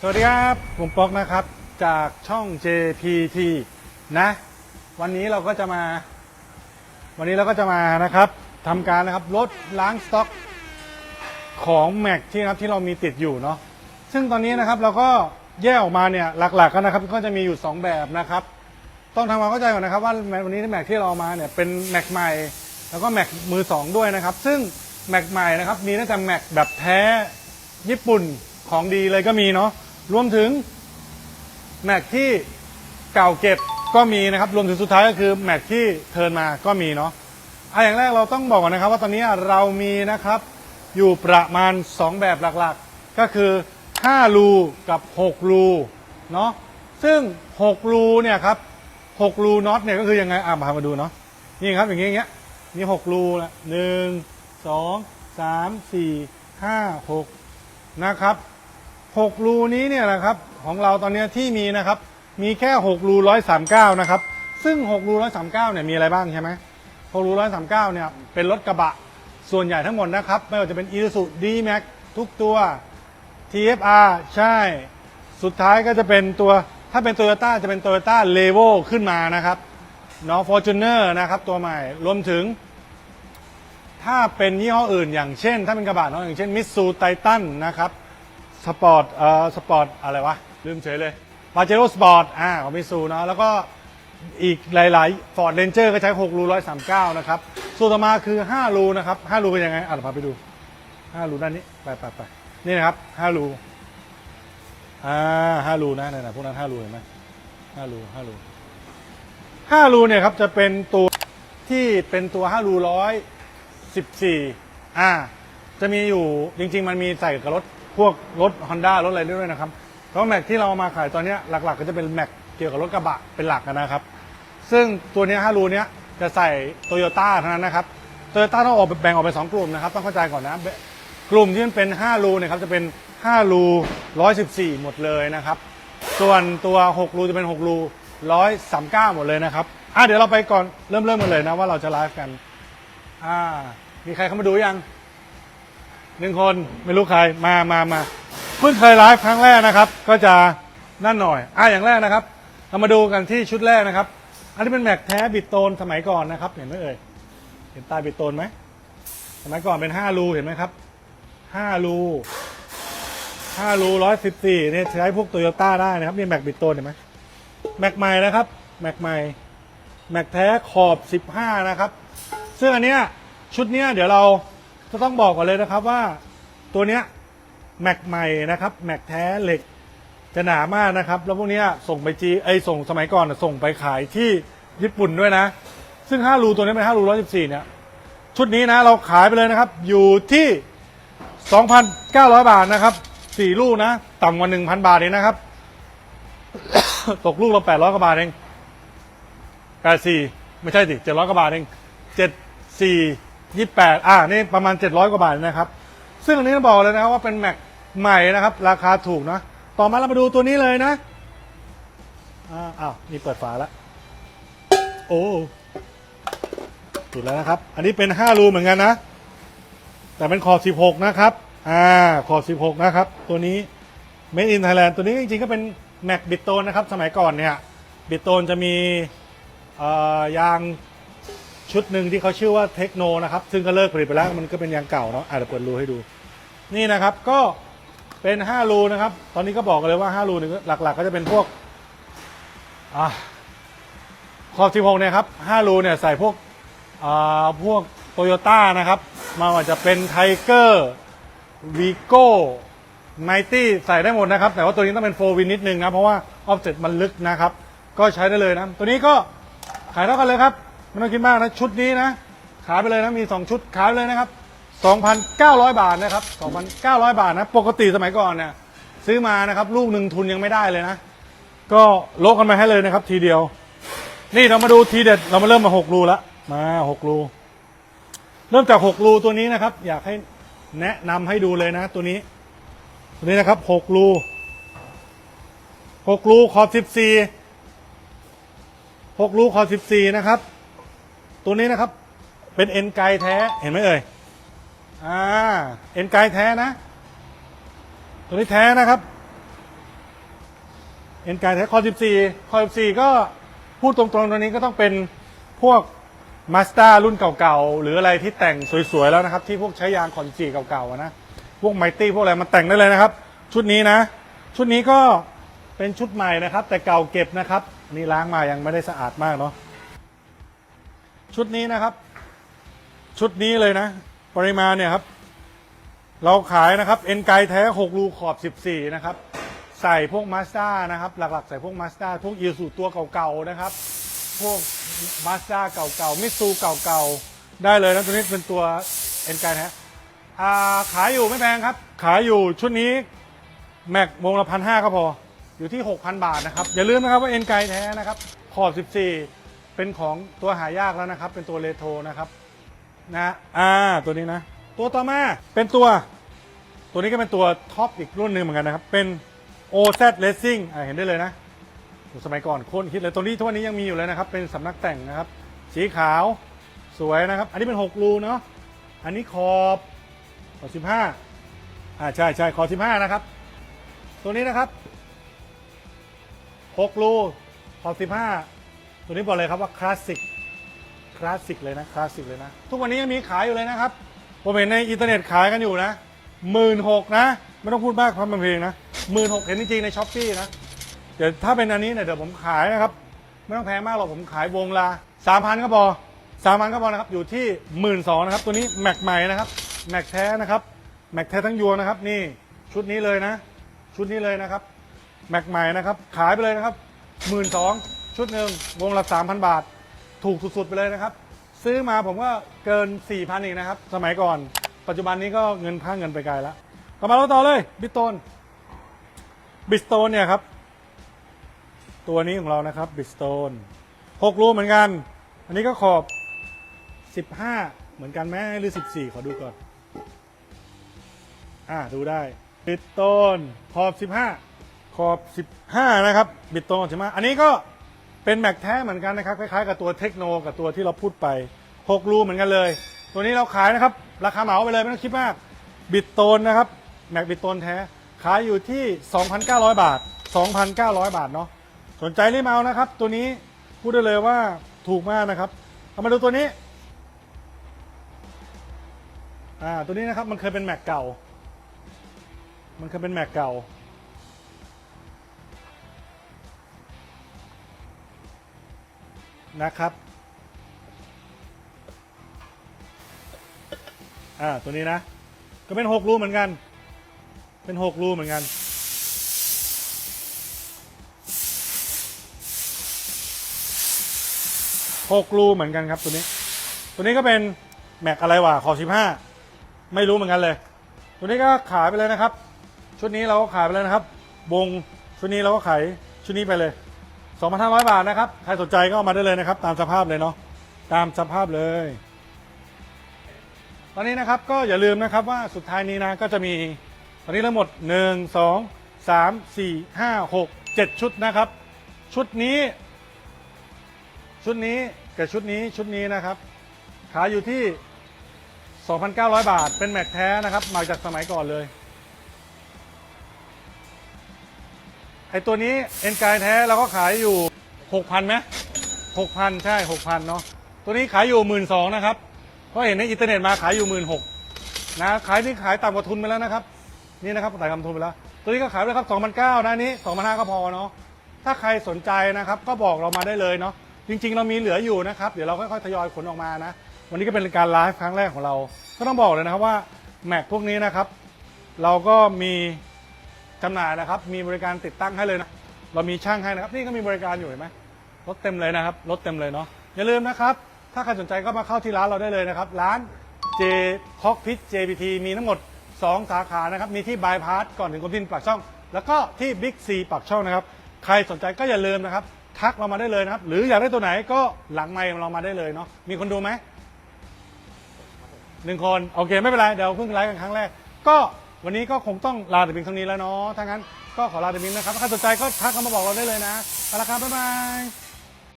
สวัสดีครับ ผมป๊อกนะครับ จากช่อง JPT นะ วันนี้เราก็จะมา วันนี้เราก็จะมานะครับทำการนะครับลดล้างสต็อกของแม็กที่นะครับที่เรามีติดอยู่เนาะซึ่งตอนนี้นะครับเราก็แยกออกมาเนี่ยหลักๆก็นะครับก็จะมีอยู่ 2 แบบนะครับ ต้องทำความเข้าใจก่อนนะครับว่าวันนี้แม็กที่เราเอามาเนี่ยเป็นแม็กใหม่ แล้วก็แม็กมือสองด้วยนะครับ ซึ่งแม็กใหม่นะครับมีตั้งแต่แม็กแบบแท้ญี่ปุ่นของดีเลยก็มีเนาะ รวมถึงแม็กที่เก่าเก็บก็มีนะครับ รวมถึงสุดท้ายก็คือแม็กที่เทิร์นมาก็มีเนาะอะอย่างแรกเราต้องบอกก่อนนะครับ ว่าตอนนี้เรามีนะครับอยู่ประมาณ 2 แบบหลักๆ ก็คือ 5 รูกับ 6 รูเนาะซึ่ง 6 รูเนี่ยครับ 6 รูน็อตเนี่ยก็คือยังไงอะมามาดูเนาะนี่ครับอย่างเงี้ยอย่างเงี้ยมี6รูละหนึ่งสองสามสี่ห้าหกนะครับ 6 รูนี้เนี่ยนะครับของเราตอนนี้ที่มีนะครับมีแค่ 6 รู 139 นะครับ ซึ่ง 6 รู 139 เนี่ยมีอะไรบ้างใช่ไหม6รู 139 เนี่ยเป็นรถกระบะส่วนใหญ่ทั้งหมดนะครับ ไม่ว่าจะเป็น Isuzu D-Max ทุกตัว TFR ใช่ สุดท้ายก็จะเป็นตัวถ้าเป็น Toyota จะเป็น Toyota l e v o ขึ้นมานะครับเนาะ Fortuner นะครับตัวใหม่รวมถึง ถ้าเป็นยี่ห้ออื่นอย่างเช่น ถ้าเป็นกระบะเนาะอย่างเช่นมิ t ซูไททันนะครับ สปอร์ตเอ่อสปอร์ตอะไรวะ ลืมเฉยเลยปาเจโร่สปอร์ตอ่าของมิ t ซูเนาะแล้วก็อีกหลายๆ Ford Ranger ก็ใช้ 6 รู 139 นะครับ ส่วนต่อมาคือ 5 รูนะครับ 5 รูเป็นยังไง อะเราพาไปดู 5 รูด้านนี้ ไปไปไปนี่นะครับ 5 รู อ่า 5 รูนะนั่นนะพวกนั้น 5 รูเห็นไหม5รู 5 รู 5 รูเนี่ยครับจะเป็นตัวที่เป็นตัว 5 รูร้อย14 อ่า จะมีอยู่จริง ๆ มันมีใส่กับรถ พวกรถ Honda รถอะไรด้วยนะครับเพราะแม็กที่เราเอามาขายตอนเนี้ยหลักๆ ก็จะเป็นแม็กเกี่ยวกับรถกระบะเป็นหลักนะครับ ซึ่งตัวเนี้ย5รูเนี้ยจะใส่โตโยต้าเท่านั้นนะครับโตโยต้าต้องออกแบ่งออกเป็น 2 กลุ่มนะครับต้องเข้าใจก่อนนะ กลุ่มที่มันเป็น5รูเนี่ยครับจะเป็น5รู114 หมดเลยนะครับ ส่วนตัว6รูจะเป็น6รู139 หมดเลยนะครับอะเดี๋ยวเราไปก่อนเริ่มเริ่มกันเลยนะว่าเราจะไลฟ์กันอ่ามีใครเข้ามาดูยัง หนึ่งคนไม่รู้ใครมามามาเพิ่งเคยไลฟ์ครั้งแรกนะครับ ก็จะนั่นหน่อยอ่าอย่างแรกนะครับ เรามาดูกันที่ชุดแรกนะครับ อันนี้เป็นแม็กแท้บิดโตนสมัยก่อนนะครับ เห็นไหมเอ่ยเห็นตาบิดโตนไหมสมัยก่อนเป็นห้ารูเห็นไหมครับห้ารูห้ารูร้อยสิบสี่เนี่ยใช้พวกโตโยต้าได้นะครับนี่แม็กบิดโตนเห็นไหมแม็กใหม่นะครับแม็กใหม่แม็กแท้ขอบสิบห้านะครับซึ่งอันเนี้ยชุดเนี้ยเดี๋ยวเรา จะต้องบอกก่อนเลยนะครับว่าตัวเนี้ยแม็กใหม่นะครับแม็กแท้เหล็กจะหนามากนะครับ แล้วพวกเนี้ยส่งไปจีไอส่งสมัยก่อนส่งไปขายที่ญี่ปุ่นด้วยนะ ซึ่ง5รูตัวนี้เป็น5รู114เนี่ยชุดนี้นะเราขายไปเลยนะครับ อยู่ที่ 2,900 บาทนะครับ4ลูกนะต่ำกว่า1,000 บาทเองนะครับ ตกลูกเรา800กว่าบาทเอง84ไม่ใช่สิ700กว่าบาทเอง 74 28อ่านี่ประมาณ700กว่าบาทนะครับ ซึ่งอันนี้ต้องบอกเลยนะครับว่าเป็นแม็กใหม่นะครับ ราคาถูกนะ ต่อมาเรามาดูตัวนี้เลยนะ อ่าอ้าวนี่เปิดฝาแล้ว โอ้ติดแล้วนะครับ อันนี้เป็น5รูเหมือนกันนะ แต่เป็นขอบ16นะครับ อ่า ขอบ16นะครับ ตัวนี้ Made in Thailand ตัวนี้จริงๆก็เป็นแม็กบิดโตนนะครับ สมัยก่อนเนี่ย บิดโตนจะมียาง ชุดหนึ่งที่เขาชื่อว่าเทคโนนะครับ ซึ่งก็เลิกผลิตไปแล้วมันก็เป็นยางเก่าเนาะอาจจะเปิดรูให้ดู นี่นะครับก็เป็น5รูนะครับ ตอนนี้ก็บอกกันเลยว่า5รูนี่ก็หลักๆ ก็จะเป็นพวกอ่าขอบ16เนี่ยครับ5รูเนี่ยใส่พวกอ่าพวกโตโยต้านะครับมาว่าจะเป็นไทเกอร์วีโก้ไมตี้ใส่ได้หมดนะครับ แต่ว่าตัวนี้ต้องเป็นโฟวินนิดนึงนะ เพราะว่าออฟเซ็ตมันลึกนะครับ ก็ใช้ได้เลยนะ ตัวนี้ก็ขายเท่ากันเลยครับ ไม่ต้องคิดมากนะชุดนี้นะขายไปเลยนะมี 2 ชุดขายไปเลยนะครับ 2,900 บาทนะครับ 2,900 บาทนะปกติสมัยก่อนเนี่ยซื้อมานะครับลูกหนึ่งทุนยังไม่ได้เลยนะ ก็โลกกันมาให้เลยนะครับ ทีเดียว นี่เรามาดูทีเด็ดเรามาเริ่มมาหกรูแล้วมาหกรูเริ่มจากหกรูตัวนี้นะครับ อยากให้แนะนำให้ดูเลยนะ ตัวนี้ ตัวนี้นะครับหกรูหกรูขอบสิบสี่หกรูขอบสิบสี่นะครับ ตัวนี้นะครับ เป็นเอ็นไกแท้เห็นไหมเอ่ยอ่าเอ็นไกแท้นะ ตัวนี้แท้นะครับเอ็นไกแท้คอ14คอ14ก็พูดตรงๆตรงนี้ก็ต้องเป็นพวกมาส t ารุ่นเก่าๆ หรืออะไรที่แต่งสวยๆ แล้วนะครับ ที่พวกใช้ยางคอนจีเก่าๆนะ พวกไมตี้พวกอะไรมาแต่งได้เลยนะครับ ชุดนี้นะ ชุดนี้ก็เป็นชุดใหม่นะครับ แต่เก่าเก็บนะครับ นี่ล้างมายังไม่ได้สะอาดมากเนาะ ชุดนี้นะครับ ชุดนี้เลยนะ ปริมาณเนี่ยครับ เราขายนะครับเอ็นไกแท้ 6 รูขอบ 14 นะครับ ใส่พวกมาสด้านะครับ หลักๆ ใส่พวกมาสด้าพวกอีสูตัวเก่าๆนะครับ พวกมาสด้าเก่าๆมิซูเก่าๆ ได้เลยนะตัวนี้เป็นตัวเอ็นไกแท้ขายอยู่ไม่แพงครับ ขายอยู่ชุดนี้แม็กวงละพันห้าก็พอ อยู่ที่ 6,000 บาทนะครับ อย่าลืมนะครับว่าเอ็นไกแท้นะครับ ขอบ 14 เป็นของตัวหายากแล้วนะครับ เป็นตัวเรโทรนะครับนะอ่าตัวนี้นะ ตัวต่อมาเป็นตัว ตัวนี้ก็เป็นตัวท็อปอีกรุ่นหนึ่งเหมือนกันนะครับ เป็น OZ Racing อ่าเห็นได้เลยนะโอ้สมัยก่อนโคนคิดเลยตัวนี้ทุกวันนี้ยังมีอยู่เลยนะครับ เป็นสำนักแต่งนะครับ สีขาวสวยนะครับ อันนี้เป็น 6 รูเนาะอันนี้ขอบขอบ15อ่าใช่ใช่ขอบ15 นะครับ ตัวนี้นะครับ 6 รูขอบ15 ตัวนี้บอกเลยครับว่าคลาสสิกคลาสสิกเลยนะคลาสสิกเลยนะ ทุกวันนี้ยังมีขายอยู่เลยนะครับ ผมเห็นในอินเทอร์เน็ตขายกันอยู่นะหมื่นหกนะ ไม่ต้องพูดมากเพราะมันเพลงนะหมื่นหกเห็นจริงๆในช้อปปี้นะ เดี๋ยวถ้าเป็นอันนี้เนี่ยเดี๋ยวผมขายนะครับ ไม่ต้องแพงมากหรอกผมขายวงละสามพันก็พอสามพันก็พอนะครับ อยู่ที่หมื่นสองนะครับ ตัวนี้แม็กใหม่นะครับแม็กแท้นะครับแม็กแท้ทั้งยวงนะครับ นี่ชุดนี้เลยนะ ชุดนี้เลยนะครับแม็กใหม่นะครับ ขายไปเลยนะครับหมื่นสอง ชุดหนึ่งวงละสามพันบาท ถูกสุดๆ ไปเลยนะครับ ซื้อมาผมก็เกิน 4,000อีกนะครับ สมัยก่อน ปัจจุบันนี้ก็เงินค่าเงินไปไกลแล้วต่อมาเราต่อเลยบิสโตนบิสโตนเนี่ยครับ ตัวนี้ของเรานะครับบิสโตนหกรูเหมือนกัน อันนี้ก็ขอบ 15 เหมือนกันไหมหรือ 14 ขอดูก่อน อ่าดูได้ บิสโตนขอบ 15 ขอบ 15 นะครับ บิสโตนขอบ15อันนี้ก็ เป็นแม็กแท้เหมือนกันนะครับคล้ายๆกับตัวเทคโนกับตัวที่เราพูดไป6รูเหมือนกันเลย ตัวนี้เราขายนะครับ ราคาเหมาไปเลยไม่ต้องคิดมาก บิตโตนนะครับแม็กบิตโตนแท้ ขายอยู่ที่ 2,900 บาท 2,900 บาทเนาะสนใจรีบเอานะครับ ตัวนี้พูดได้เลยว่าถูกมากนะครับเอามาดูตัวนี้อ่าตัวนี้นะครับมันเคยเป็นแม็กเก่า มันเคยเป็นแม็กเก่า นะครับ อ่า ตัวนี้นะ ก็เป็นหกรูเหมือนกัน เป็นหกรูเหมือนกัน หกรูเหมือนกันครับตัวนี้ ตัวนี้ก็เป็นแม็กอะไรวะขอสิบห้า ไม่รู้เหมือนกันเลย ตัวนี้ก็ขายไปเลยนะครับ ชุดนี้เราก็ขายไปเลยนะครับ วงชุดนี้เราก็ขายชุดนี้ไปเลย 2,500 บาทนะครับ ใครสนใจก็เอามาได้เลยนะครับ ตามสภาพเลยเนาะ ตามสภาพเลย ตอนนี้นะครับก็อย่าลืมนะครับว่าสุดท้ายนี้นะก็จะมีตอนนี้ทั้งหมด 1 2 3 4 5 6 7 ชุดนะครับ ชุดนี้ ชุดนี้กับชุดนี้ชุดนี้นะครับ ขายอยู่ที่ 2,900 บาท เป็นแม็กแท้นะครับ มาจากสมัยก่อนเลย อตัวนี้เอ็นกายแท้เราก็ขายอยู่ 6,000ไหม6,000ใช่ 6,000 เนาะตัวนี้ขายอยู่ 12,000นะครับ เพราะเห็นในอินเทอร์เน็ตมาขายอยู่ 16,000นะขายนี่ขายต่ำกว่าทุนไปแล้วนะครับ นี่นะครับต่ำกว่าทุนไปแล้ว ตัวนี้ก็ขายไปแล้วครับ2,900นะนนี้2,500ก็พอเนาะถ้าใครสนใจนะครับก็บอกเรามาได้เลยเนาะจริง ๆ เรามีเหลืออยู่นะครับ เดี๋ยวเราค่อยๆทยอยขนออกมานะ วันนี้ก็เป็นการไลฟ์ครั้งแรกของเรา ก็ต้องบอกเลยนะครับว่าแม็กพวกนี้นะครับ เราก็มี จำหน่ายนะครับ มีบริการติดตั้งให้เลยนะ เรามีช่างให้นะครับ นี่ก็มีบริการอยู่เห็นไหมรถเต็มเลยนะครับ รถเต็มเลยเนาะ อย่าลืมนะครับ ถ้าใครสนใจก็มาเข้าที่ร้านเราได้เลยนะครับ ร้าน J Cockpit JPT มีทั้งหมด 2 สาขานะครับ มีที่บายพาสก่อนถึงกรมที่ดินปากช่อง แล้วก็ที่บิ๊กซีปากช่องนะครับ ใครสนใจก็อย่าลืมนะครับ ทักเรามาได้เลยนะครับ หรืออยากได้ตัวไหนก็หลังไมค์เรามาได้เลยเนาะ มีคนดูไหมหนึ่งคน โอเค ไม่เป็นไร เดี๋ยวเพิ่งไลฟ์กันครั้งแรก ก็ วันนี้ก็คงต้องลาแต่เพียงเท่านี้แล้วเนาะถ้างั้นก็ขอลาแต่เพียงนะครับถ้าใครสนใจก็ทักเข้ามาบอกเราได้เลยนะไปละครับบ๊ายบาย